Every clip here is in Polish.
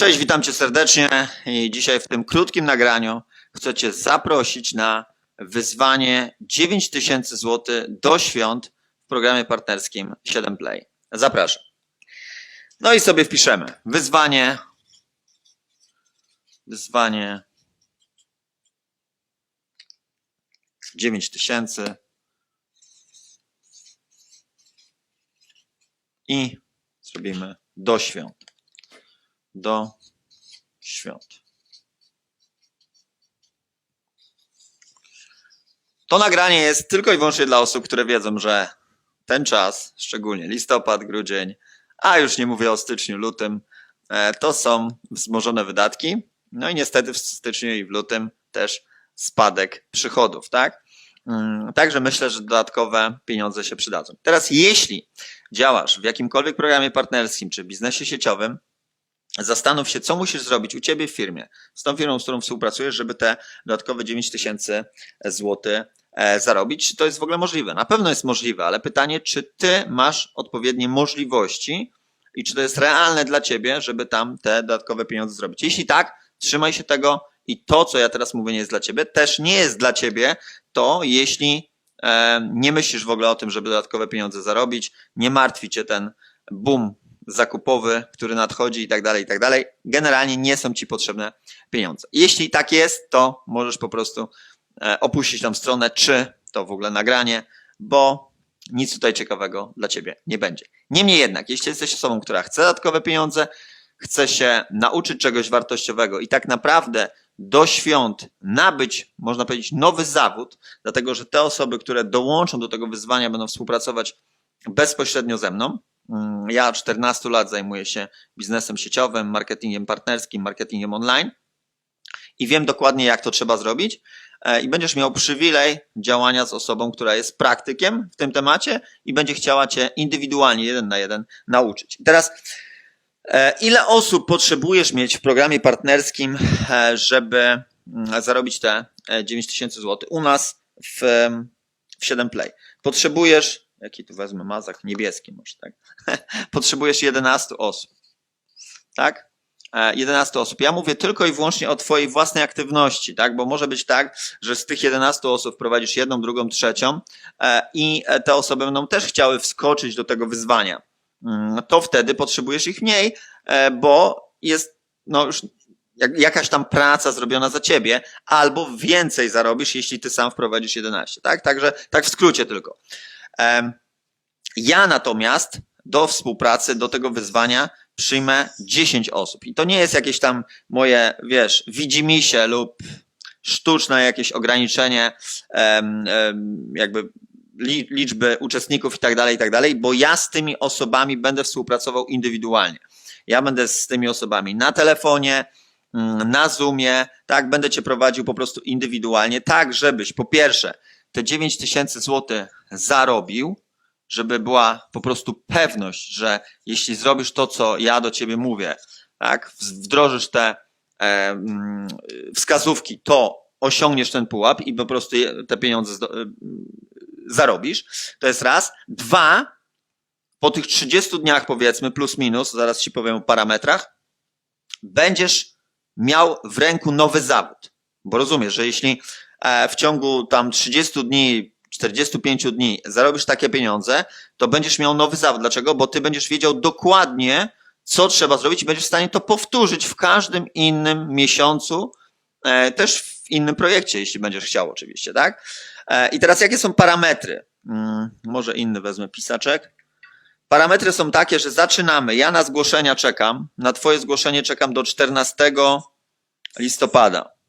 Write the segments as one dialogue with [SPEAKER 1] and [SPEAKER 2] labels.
[SPEAKER 1] Cześć, witam cię serdecznie i dzisiaj w tym krótkim nagraniu chcę cię zaprosić na wyzwanie 9000 zł do świąt w programie partnerskim 7 Play. Zapraszam. No i sobie wpiszemy wyzwanie wyzwanie 9000 i zrobimy do świąt do świąt. To nagranie jest tylko i wyłącznie dla osób, które wiedzą, że ten czas, szczególnie listopad, grudzień, a już nie mówię o styczniu, lutym, e, to są wzmożone wydatki. No i niestety w styczniu i w lutym też spadek przychodów, tak? Mm, Także myślę, że dodatkowe pieniądze się przydadzą. Teraz, jeśli działasz w jakimkolwiek programie partnerskim czy biznesie sieciowym, zastanów się, co musisz zrobić u ciebie w firmie, z tą firmą, z którą współpracujesz, żeby te dodatkowe 9 tysięcy złotych e, zarobić. Czy to jest w ogóle możliwe? Na pewno jest możliwe, ale pytanie, czy ty masz odpowiednie możliwości i czy to jest realne dla ciebie, żeby tam te dodatkowe pieniądze zrobić. Jeśli tak, trzymaj się tego i to, co ja teraz mówię, nie jest dla ciebie, też nie jest dla ciebie to, jeśli e, nie myślisz w ogóle o tym, żeby dodatkowe pieniądze zarobić, nie martwi cię ten boom zakupowy, który nadchodzi i tak dalej, i tak dalej. Generalnie nie są ci potrzebne pieniądze. Jeśli tak jest, to możesz po prostu e, opuścić tą stronę, czy to w ogóle nagranie, bo nic tutaj ciekawego dla ciebie nie będzie. Niemniej jednak, jeśli jesteś osobą, która chce dodatkowe pieniądze, chce się nauczyć czegoś wartościowego i tak naprawdę do świąt nabyć, można powiedzieć, nowy zawód, dlatego że te osoby, które dołączą do tego wyzwania, będą współpracować bezpośrednio ze mną. Mm, Ja od 14 lat zajmuję się biznesem sieciowym, marketingiem partnerskim, marketingiem online i wiem dokładnie, jak to trzeba zrobić. E, I będziesz miał przywilej działania z osobą, która jest praktykiem w tym temacie i będzie chciała Cię indywidualnie, jeden na jeden nauczyć. I Teraz, e, ile osób potrzebujesz mieć w programie partnerskim, e, żeby mm, zarobić te 9000 zł? U nas w, w 7 Play. Potrzebujesz, jaki tu wezmę mazak, niebieski może, tak? Potrzebujesz 11 osób. Tak? E, 11 osób. Ja mówię tylko i wyłącznie o Twojej własnej aktywności, tak? Bo może być tak, że z tych 11 osób prowadzisz jedną, drugą, trzecią e, i e, te osoby będą też chciały wskoczyć do tego wyzwania. Mm, To wtedy potrzebujesz ich mniej, e, bo jest no już jak- jakaś tam praca zrobiona za ciebie, albo więcej zarobisz, jeśli ty sam wprowadzisz 11, tak? Także tak w skrócie tylko. Ja natomiast do współpracy, do tego wyzwania przyjmę 10 osób. I to nie jest jakieś tam moje, wiesz, widzimisię lub sztuczne jakieś ograniczenie jakby li- liczby uczestników i tak dalej, i tak dalej, bo ja z tymi osobami będę współpracował indywidualnie. Ja będę z tymi osobami na telefonie, mm, na Zoomie, tak, będę cię prowadził po prostu indywidualnie, tak, żebyś po pierwsze te 9 tysięcy złotych zarobił, żeby była po prostu pewność, że jeśli zrobisz to, co ja do ciebie mówię, tak, wdrożysz te e, mm, wskazówki, to osiągniesz ten pułap i po prostu te pieniądze e, zarobisz. To jest raz. Dwa, po tych 30 dniach powiedzmy, plus minus, zaraz ci powiem o parametrach, będziesz miał w ręku nowy zawód. Bo rozumiesz, że jeśli e, w ciągu tam 30 dni, 45 dni zarobisz takie pieniądze, to będziesz miał nowy zawód. Dlaczego? Bo ty będziesz wiedział dokładnie, co trzeba zrobić i będziesz w stanie to powtórzyć w każdym innym miesiącu, e, też w innym projekcie, jeśli będziesz chciał oczywiście, tak? E, I teraz jakie są parametry? Mm, może inny wezmę pisaczek. Parametry są takie, że zaczynamy. Ja na zgłoszenia czekam. Na Twoje zgłoszenie czekam do 14 listopada.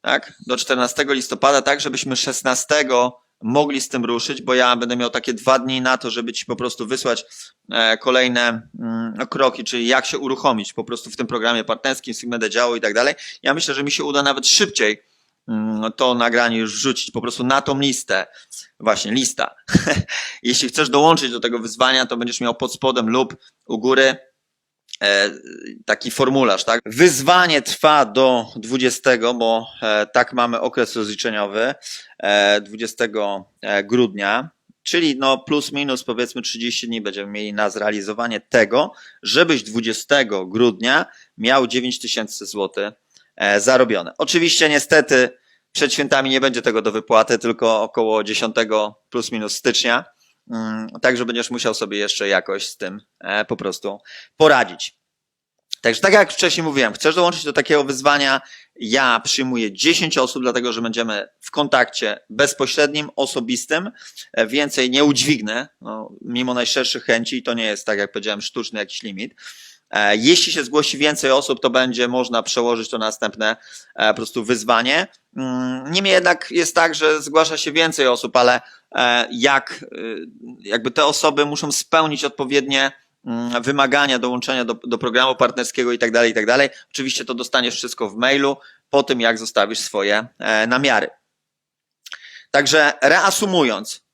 [SPEAKER 1] Tak? Do 14 listopada, tak, żebyśmy 16 mogli z tym ruszyć, bo ja będę miał takie dwa dni na to, żeby Ci po prostu wysłać e, kolejne mm, kroki, czyli jak się uruchomić po prostu w tym programie partnerskim, z kim będę działał i tak dalej. Ja myślę, że mi się uda nawet szybciej mm, to nagranie już wrzucić po prostu na tą listę. Właśnie, lista. Jeśli chcesz dołączyć do tego wyzwania, to będziesz miał pod spodem lub u góry taki formularz, tak? Wyzwanie trwa do 20, bo e, tak mamy okres rozliczeniowy, e, 20 grudnia, Czyli no plus minus powiedzmy 30 dni będziemy mieli na zrealizowanie tego, żebyś 20 grudnia miał 9 tysięcy złotych e, zarobione. Oczywiście niestety przed świętami nie będzie tego do wypłaty, tylko około 10 plus minus stycznia. Mm, Także będziesz musiał sobie jeszcze jakoś z tym e, po prostu poradzić. Także tak jak wcześniej mówiłem, chcesz dołączyć do takiego wyzwania, ja przyjmuję 10 osób, dlatego że będziemy w kontakcie bezpośrednim, osobistym. E, Więcej nie udźwignę, no, mimo najszerszych chęci, to nie jest, tak jak powiedziałem, sztuczny jakiś limit. E, Jeśli się zgłosi więcej osób, to będzie można przełożyć to na następne po prostu wyzwanie. Mm, Niemniej jednak jest tak, że zgłasza się więcej osób, ale jak y, jakby te osoby muszą spełnić odpowiednie mm, wymagania dołączenia do, do programu partnerskiego i tak dalej, i tak dalej. Oczywiście to dostaniesz wszystko w mailu po tym, jak zostawisz swoje e, namiary. Także reasumując,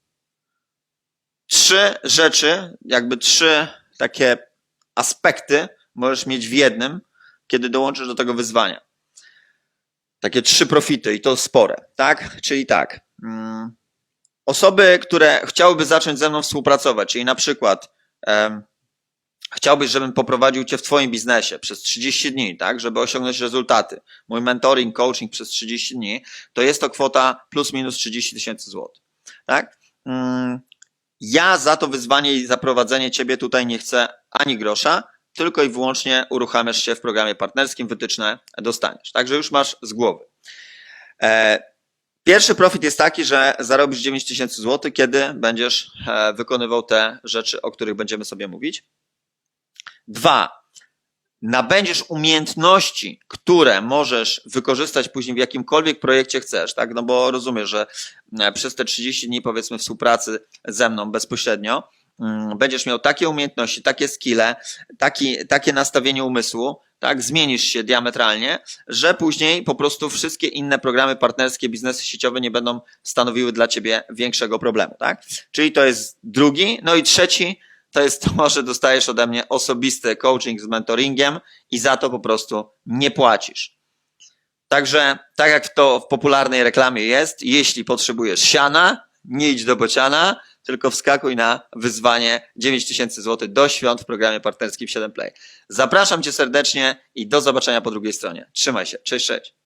[SPEAKER 1] trzy rzeczy, jakby trzy takie aspekty możesz mieć w jednym, kiedy dołączysz do tego wyzwania. Takie trzy profity i to spore, tak? Czyli tak. mm, Osoby, które chciałyby zacząć ze mną współpracować, czyli na przykład em, chciałbyś, żebym poprowadził cię w twoim biznesie przez 30 dni, tak, żeby osiągnąć rezultaty. Mój mentoring, coaching przez 30 dni, to jest to kwota plus minus 30 tysięcy złotych, tak? Mm, Ja za to wyzwanie i zaprowadzenie ciebie tutaj nie chcę ani grosza, tylko i wyłącznie uruchamiasz się w programie partnerskim, wytyczne dostaniesz. Także już masz z głowy. E, Pierwszy profit jest taki, że zarobisz 9 tysięcy kiedy będziesz e, wykonywał te rzeczy, o których będziemy sobie mówić. Dwa, nabędziesz umiejętności, które możesz wykorzystać później w jakimkolwiek projekcie chcesz, tak? No bo rozumiesz, że e, przez te 30 dni powiedzmy współpracy ze mną bezpośrednio będziesz miał takie umiejętności, takie skille, taki, takie nastawienie umysłu, tak? Zmienisz się diametralnie, że później po prostu wszystkie inne programy partnerskie, biznesy sieciowe nie będą stanowiły dla ciebie większego problemu, tak? Czyli to jest drugi. No i trzeci, to jest to, że dostajesz ode mnie osobisty coaching z mentoringiem i za to po prostu nie płacisz. Także, tak jak to w popularnej reklamie jest, jeśli potrzebujesz siana, nie idź do bociana, tylko wskakuj na wyzwanie 9000 zł do świąt w programie partnerskim 7 Play. Zapraszam Cię serdecznie i do zobaczenia po drugiej stronie. Trzymaj się. Cześć, cześć.